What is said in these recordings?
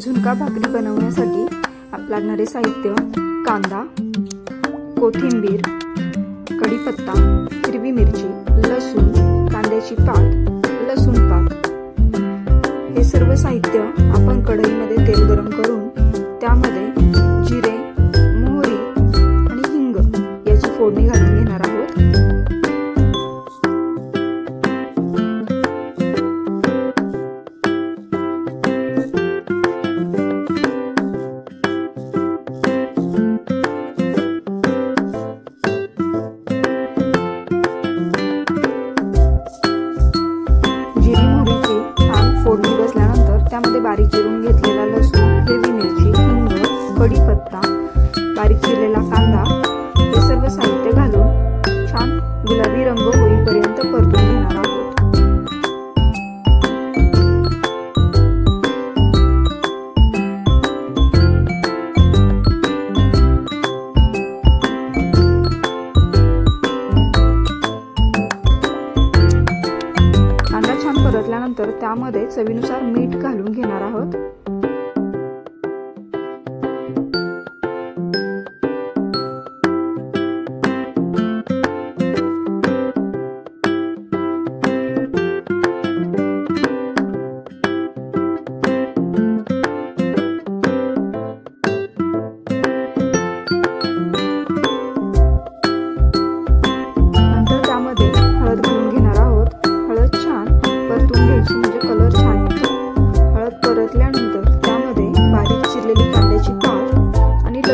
झुणका भाकरी बनवण्यासाठी आप- लागणारे साहित्य कांदा कोथिंबीर कढीपत्ता हिरवी मिरची लसूण कांद्याची पात लसूण पात. हे सर्व साहित्य आपण कढईमध्ये तेल गरम करून त्यामध्ये जिरे मोहरी आणि हिंग याची फोडणी घालून बसल्यानंतर त्यामध्ये छान त्यामध्ये चवीनुसार मीठ घालून घेणार आहोत.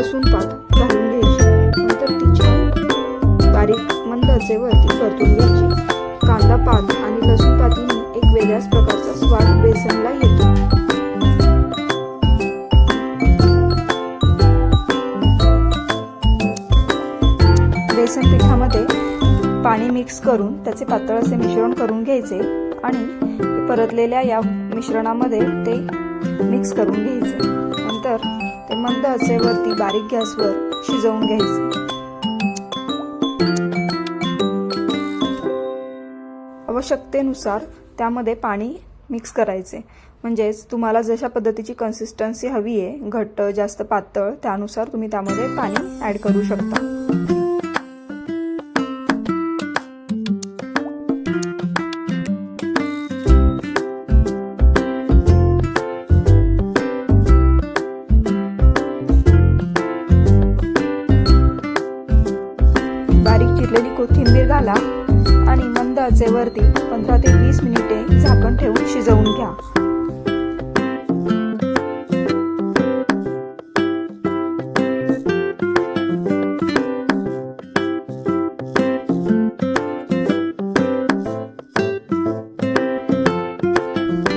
लसूण पात घालून घ्यायची. नंतर ती छान बारीक मंद आचेवरती परतून घ्यायची. कांदा पात आणि लसूण पातीने एक वेगळ्याच प्रकारचा स्वाद बेसनला येतो. बेसन पिठामध्ये पाणी मिक्स करून त्याचे पातळ असे मिश्रण करून घ्यायचे आणि परतलेल्या या मिश्रणामध्ये ते मिक्स करून घ्यायचे. नंतर ते मंद आचेवरती बारीक गॅसवर शिजवून घ्यायचे. आवश्यकतेनुसार त्यामध्ये पाणी मिक्स करायचे. म्हणजेच तुम्हाला जशा पद्धतीची कन्सिस्टन्सी हवी आहे घट्ट जास्त पातळ त्यानुसार तुम्ही त्यामध्ये पाणी ॲड करू शकता. आणि मंद आचेवरती पंधरा ते वीस मिनिटे झाकण ठेवून शिजवून घ्या.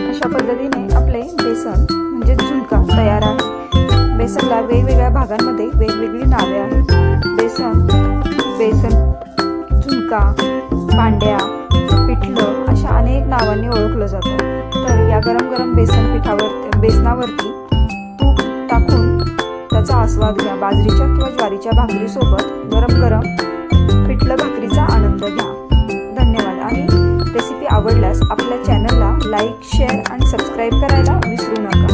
अशा पद्धतीने आपले बेसन म्हणजे झुणका तयार आहे. बेसनला वेगवेगळ्या भागांमध्ये वेगवेगळी नावे आहेत. बेसन बेसन झुणका पांड्या पिठलं अशा अनेक नावांनी ओळखलं जातं. तर या गरम गरम बेसन पिठावर बेसनावरती तूप टाकून त्याचा आस्वाद घ्या. बाजरीच्या किंवा ज्वारीच्या भाकरीसोबत गरम गरम पिठलं भाकरीचा आनंद घ्या. धन्यवाद. आणि रेसिपी आवडल्यास आपल्या चॅनलला लाईक शेअर आणि सबस्क्राईब करायला विसरू नका.